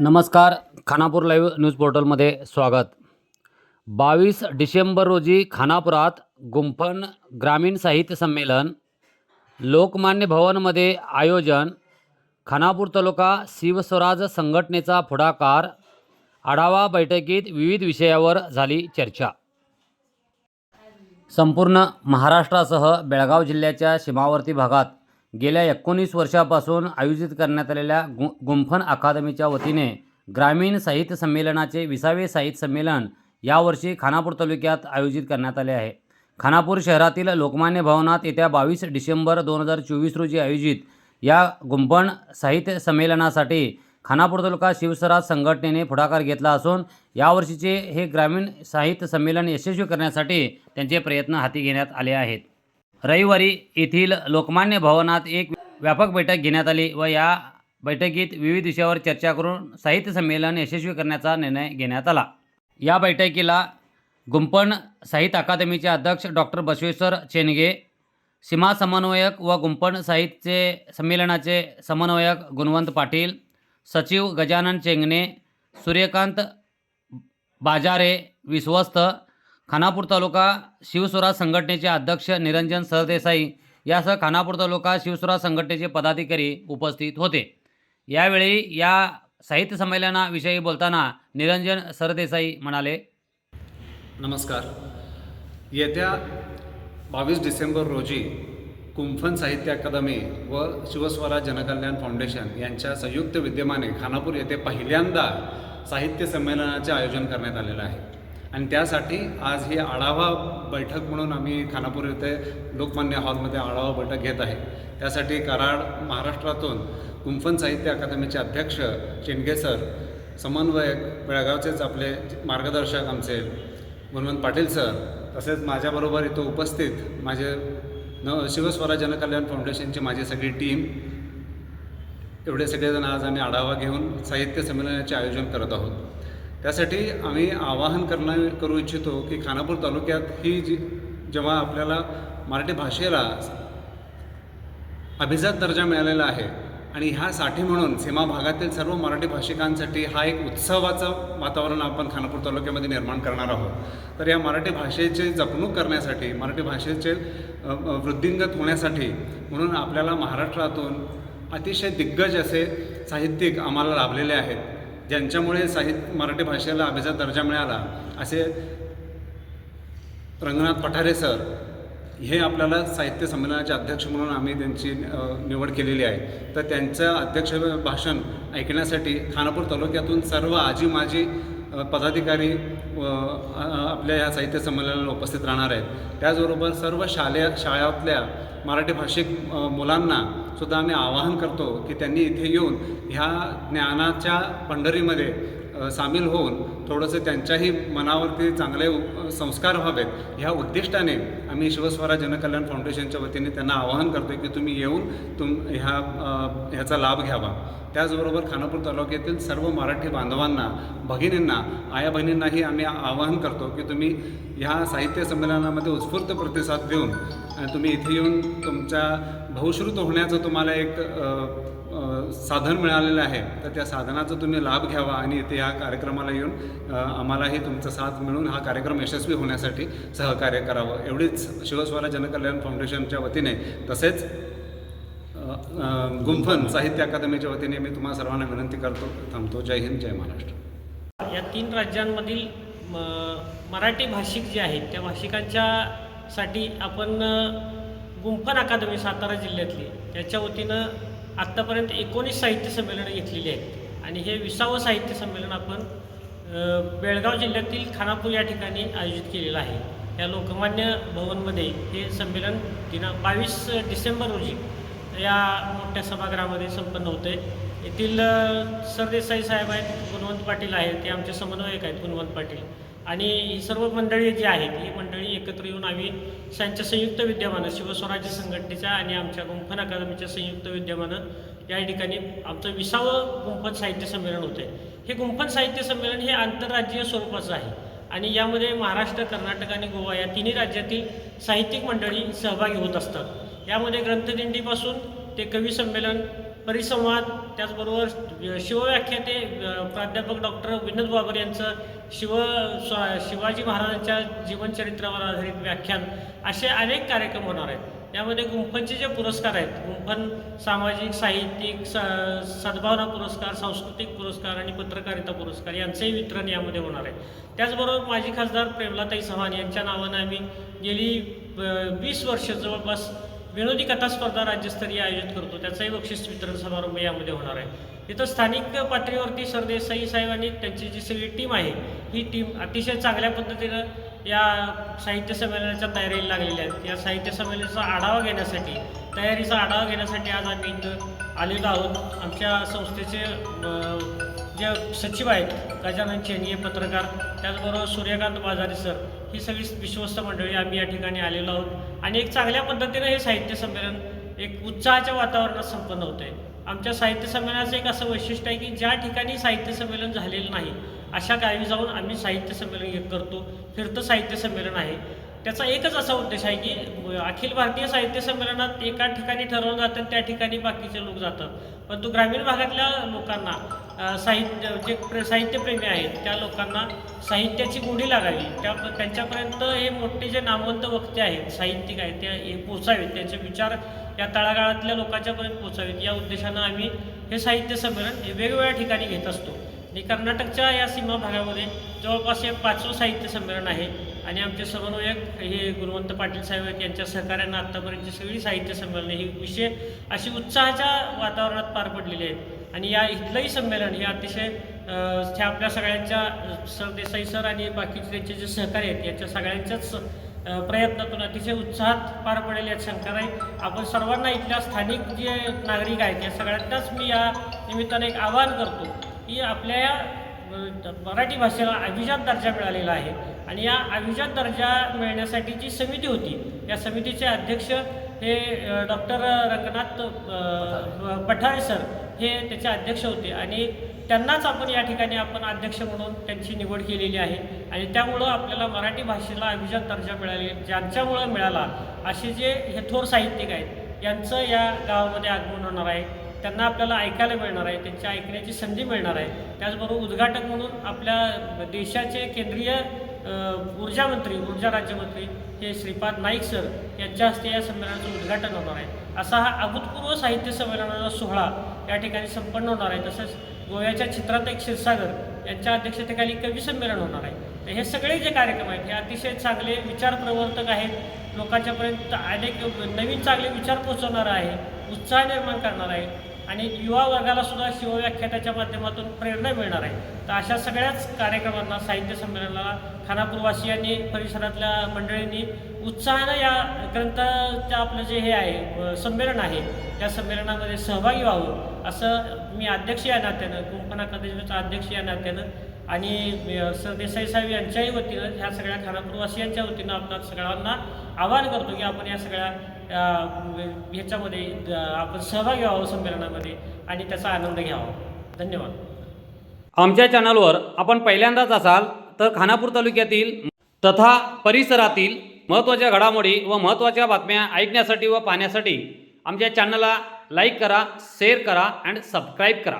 नमस्कार Khanapur live news पोर्टलमध्ये स्वागत. बावीस डिसेंबर रोजी खानापुरात गुंफण ग्रामीण साहित्य संमेलन लोकमान्य भवनमध्ये आयोजन खानापूर तालुका शिवस्वराज संघटनेचा पुढाकार आढावा बैठकीत विविध विषयावर झाली चर्चा. संपूर्ण महाराष्ट्रासह बेळगाव जिल्ह्याच्या सीमावर्ती भागात गेल्या एकोणीस वर्षापासून आयोजित करण्यात आलेल्या गु गुंफण अकादमीच्या वतीने ग्रामीण साहित्य संमेलनाचे विसावे साहित्य संमेलन यावर्षी खानापूर तालुक्यात आयोजित करण्यात आले आहे. खानापूर शहरातील लोकमान्य भवनात येत्या बावीस डिसेंबर दोन हजार चोवीस रोजी आयोजित या गुंफण साहित्य संमेलनासाठी खानापूर तालुका शिवसराज संघटनेने पुढाकार घेतला असून यावर्षीचे हे ग्रामीण साहित्य संमेलन यशस्वी करण्यासाठी त्यांचे प्रयत्न हाती घेण्यात आले आहेत. रविवारी येथील लोकमान्य भवनात एक व्यापक बैठक घेण्यात आली व या बैठकीत विविध विषयावर चर्चा करून साहित्य संमेलन यशस्वी करण्याचा निर्णय घेण्यात आला. या बैठकीला गुंपण साहित्य अकादमीचे अध्यक्ष डॉक्टर बसवेश्वर चेनगे सीमा समन्वयक व गुंपण साहित्य संमेलनाचे समन्वयक गुणवंत पाटील सचिव गजानन चेंगणे सूर्यकांत बाजारे विश्वस्त खानापूर तालुका शिवस्वराज संघटनेचे अध्यक्ष निरंजन सरदेसाई यासह खानापूर तालुका शिवस्वराज संघटनेचे पदाधिकारी उपस्थित होते. यावेळी या साहित्य संमेलनाविषयी बोलताना निरंजन सरदेसाई म्हणाले नमस्कार. येत्या बावीस डिसेंबर रोजी कुंफन साहित्य अकादमी व शिवस्वराज जनकल्याण फाउंडेशन यांच्या संयुक्त विद्यमाने खानापूर येथे पहिल्यांदा साहित्य संमेलनाचे आयोजन करण्यात आलेलं आहे. आणि त्यासाठी आज ही आढावा बैठक म्हणून आम्ही खानापूर येथे लोकमान्य हॉलमध्ये आढावा बैठक घेत आहे. त्यासाठी कराड महाराष्ट्रातून कुंफन साहित्य अकादमीचे अध्यक्ष शेंडगे सर समन्वयक बेळगावचेच आपले मार्गदर्शक आमचे गुणवंत पाटील सर तसेच माझ्याबरोबर इथं उपस्थित माझे न शिवस्वरा जनकल्याण फाउंडेशनची माझी सगळी टीम. एवढे सगळेजण आज आम्ही आढावा घेऊन साहित्य संमेलनाचे आयोजन करत आहोत. त्यासाठी आम्ही आवाहन करणं करू इच्छितो की खानापूर तालुक्यात ही जी जेव्हा आपल्याला मराठी भाषेला अभिजात दर्जा मिळालेला आहे आणि ह्यासाठी म्हणून सीमा भागातील सर्व मराठी भाषिकांसाठी हा एक उत्सवाचं वातावरण आपण खानापूर तालुक्यामध्ये निर्माण करणार आहोत. तर या मराठी भाषेची जपणूक करण्यासाठी मराठी भाषेचे वृद्धिंगत होण्यासाठी म्हणून आपल्याला महाराष्ट्रातून अतिशय दिग्गज असे साहित्यिक आम्हाला लाभलेले आहेत. ज्यांच्यामुळे साहित्य मराठी भाषेला अभिजात दर्जा मिळाला असे रंगनाथ पठारे सर हे आपल्याला साहित्य संमेलनाचे अध्यक्ष म्हणून आम्ही त्यांची निवड केलेली आहे. तर त्यांचं अध्यक्ष भाषण ऐकण्यासाठी खानापूर तालुक्यातून सर्व आजी माजी पदाधिकारी आपल्या या साहित्य संमेलनाला उपस्थित राहणार आहेत. त्याचबरोबर सर्व शालेय शाळातल्या मराठी भाषिक मुलांना सुद्धा आम्ही आवाहन करतो की त्यांनी इथे येऊन ह्या ज्ञानाच्या पंढरीमध्ये सामील होऊन थोडंसं त्यांच्याही मनावरती चांगले संस्कार व्हावेत. ह्या उद्दिष्टाने आम्ही शिवस्वराज जनकल्याण फाउंडेशनच्या वतीने त्यांना आवाहन करतो की तुम्ही येऊन तुम ह्या ह्याचा लाभ घ्यावा. त्याचबरोबर खानापूर तालुक्यातील सर्व मराठी बांधवांना भगिनींना आया बहिणींनाही आम्ही आवाहन करतो की तुम्ही ह्या साहित्य संमेलनामध्ये उत्स्फूर्त प्रतिसाद देऊन तुम्ही इथे येऊन तुमच्या बहुश्रुत होण्याचं तुम्हाला एक साधन मिळालेलं आहे तर त्या साधनाचा तुम्ही लाभ घ्यावा आणि इथे ह्या कार्यक्रमाला येऊन आम्हालाही तुमचा साथ मिळून हा कार्यक्रम यशस्वी होण्यासाठी सहकार्य करावं. एवढीच शिवस्वरा जनकल्याण फाउंडेशनच्या वतीने तसेच गुंफन साहित्य अकादमीच्या वतीने मी तुम्हाला सर्वांना विनंती करतो थांबतो. जय हिंद जय महाराष्ट्र. या तीन राज्यांमधील म, मराठी भाषिक जे आहेत त्या भाषिकांच्या साठी आपण गुंफन अकादमी सातारा जिल्ह्यातली त्याच्या वतीनं आत्तापर्यंत एकोणीस साहित्य संमेलनं घेतलेली आहेत. आणि हे विसावं साहित्य संमेलन आपण बेळगाव जिल्ह्यातील खानापूर या ठिकाणी आयोजित केलेलं आहे. या लोकमान्य भवनमध्ये हे संमेलन दिना बावीस डिसेंबर रोजी या मोठ्या सभागृहामध्ये संपन्न होते येथील सरदेसाई साहेब आहेत गुणवंत पाटील आहेत ते आमचे समन्वयक आहेत गुणवंत पाटील. आणि ही सर्व मंडळी जी आहेत ही मंडळी एकत्र येऊन आम्ही त्यांच्या संयुक्त विद्यमानं शिवस्वराज्य संघटनेच्या आणि आमच्या गुंफन अकादमीच्या संयुक्त विद्यमानं या ठिकाणी आमचं विसावं गुंफन साहित्य संमेलन होतं आहे हे गुंफन साहित्य संमेलन हे आंतरराज्यीय स्वरूपाचं आहे आणि यामध्ये महाराष्ट्र कर्नाटक आणि गोवा या तिन्ही राज्यातील साहित्यिक मंडळी सहभागी होत असतात. यामध्ये ग्रंथदिंडीपासून ते कवी संमेलन परिसंवाद त्याचबरोबर शिवव्याख्याते प्राध्यापक डॉक्टर विनोद बाबर यांचं शिव स्वा- शिवाजी महाराजांच्या जीवनचरित्रावर आधारित व्याख्यान असे अनेक कार्यक्रम होणार आहेत. यामध्ये गुंफनचे जे पुरस्कार आहेत गुंफन सामाजिक साहित्यिक स सद्भावना पुरस्कार सांस्कृतिक पुरस्कार आणि पत्रकारिता पुरस्कार यांचंही वितरण यामध्ये होणार आहे. त्याचबरोबर माजी खासदार प्रेमलाताई चव्हाण यांच्या नावानं आम्ही गेली वीस वर्ष जवळपास विनोदी कथा स्पर्धा राज्यस्तरीय आयोजित करतो. त्याचाही बक्षीस वितरण समारंभ यामध्ये होणार आहे. इथं स्थानिक पातळीवरती सरदेसाई साहेब आणि त्यांची जी सगळी टीम आहे ही टीम अतिशय चांगल्या पद्धतीनं या साहित्य संमेलनाच्या तयारीला लागलेल्या आहेत. या साहित्य संमेलनाचा आढावा घेण्यासाठी तयारीचा आढावा घेण्यासाठी आज आम्ही इथं आलेलो आहोत. आमच्या संस्थेचे जे सचिव आहेत गजानन चेनिये पत्रकार त्याचबरोबर सूर्यकांत बाजारी सर ही सगळी विश्वस्त मंडळी आम्ही या ठिकाणी आलेलो आहोत. आणि एक चांगल्या पद्धतीनं हे साहित्य संमेलन एक उत्साहाच्या वातावरणात संपन्न होतं आहे आमच्या साहित्य संमेलनाचं एक असं वैशिष्ट्य आहे की ज्या ठिकाणी साहित्य संमेलन झालेलं नाही अशा गावी जाऊन आम्ही साहित्य संमेलन करतो. फिरतं साहित्य संमेलन आहे. त्याचा एकच असा उद्देश आहे की अखिल भारतीय साहित्य संमेलनात एका ठिकाणी ठरवलं जातं आणि त्या ठिकाणी बाकीचे लोक जातात. परंतु ग्रामीण भागातल्या लोकांना साहित्य जे प्र साहित्यप्रेमी आहेत त्या लोकांना साहित्याची गोडी लागावी. त्या त्यांच्यापर्यंत हे मोठे जे नामवंत वक्ते आहेत साहित्यिक आहेत ते हे पोचावेत. त्यांचे विचार या तळागाळातल्या लोकांच्यापर्यंत पोचावेत. या उद्देशानं आम्ही हे साहित्य संमेलन हे वेगवेगळ्या ठिकाणी घेत असतो. आणि कर्नाटकच्या या सीमा भागामध्ये जवळपास एक पाचवं साहित्य संमेलन आहे. आणि आमचे समन्वयक हे गुणवंत पाटील साहेब यांच्या सहकार्यानं आत्तापर्यंतची सगळी साहित्य संमेलने ही विषय अशी उत्साहाच्या वातावरणात पार पडलेली आहेत. आणि या इथलंही संमेलन हे अतिशय ह्या आपल्या सगळ्यांच्या सरदेसाई सर आणि बाकीचे त्यांचे जे सहकारी आहेत याच्या सगळ्यांच्याच प्रयत्नातून अतिशय उत्साहात पार पडेल यात शंका नाही आपण सर्वांना इथल्या स्थानिक जे नागरिक आहेत या सगळ्यांनाच मी या निमित्ताने एक आवाहन करतो. की आपल्या या मराठी भाषेला अभिजात दर्जा मिळालेला आहे. आणि या अभिजात दर्जा मिळण्यासाठी जी समिती होती या समितीचे अध्यक्ष हे डॉक्टर रंगनाथ पठारे सर हे त्याचे अध्यक्ष होते. आणि त्यांनाच आपण या ठिकाणी आपण अध्यक्ष म्हणून त्यांची निवड केलेली आहे. आणि त्यामुळं आपल्याला मराठी भाषेला अभिजात दर्जा मिळाले ज्यांच्यामुळं मिळाला असे जे हे थोर साहित्यिक आहेत यांचं या गावामध्ये आगमन होणार आहे. त्यांना आपल्याला ऐकायला मिळणार आहे त्यांच्या ऐकण्याची संधी मिळणार आहे. त्याचबरोबर उद्घाटक म्हणून आपल्या देशाचे केंद्रीय ऊर्जामंत्री ऊर्जा मंत्री ऊर्जा राज्यमंत्री हे श्रीपाद नाईक सर यांच्या हस्ते या संमेलनाचं उद्घाटन होणार आहे. असा हा अभूतपूर्व साहित्य संमेलनाचा सोहळा या ठिकाणी संपन्न होणार आहे. तसंच गोव्याच्या चित्रात एक क्षीरसागर यांच्या अध्यक्षतेखाली कवी संमेलन होणार आहे. तर हे सगळे जे कार्यक्रम आहेत हे अतिशय चांगले विचारप्रवर्तक आहेत. लोकांच्यापर्यंत अनेक नवीन चांगले विचार पोचवणार आहे. उत्साह निर्माण करणार आहे आणि युवा वर्गाला सुद्धा शिवव्याख्याताच्या माध्यमातून प्रेरणा मिळणार आहे. तर अशा सगळ्याच कार्यक्रमांना साहित्य संमेलनाला खानापूरवासियांनी परिसरातल्या मंडळींनी उत्साहानं या ग्रंथाचं आपलं जे हे आहे संमेलन आहे त्या संमेलनामध्ये सहभागी व्हावं असं मी अध्यक्ष या नात्यानं कुंपण अकादमीचा अध्यक्ष या नात्यानं आणि सरदेसाई साहेब यांच्याही वतीनं ह्या सगळ्या खानापूरवासियांच्या वतीनं आपण सगळ्यांना आवाहन करतो की आपण या सगळ्या ह्याच्यामध्ये आपण सहभागी व्हावं संमेलनामध्ये आणि त्याचा आनंद घ्यावा. धन्यवाद. आमच्या चॅनलवर आपण पहिल्यांदाच असाल तर खानापूर तालुक्यातील तथा परिसरातील महत्त्वाच्या घडामोडी व महत्त्वाच्या बातम्या ऐकण्यासाठी व पाहण्यासाठी आमच्या चॅनलला लाईक करा शेअर करा अँड सबस्क्राईब करा.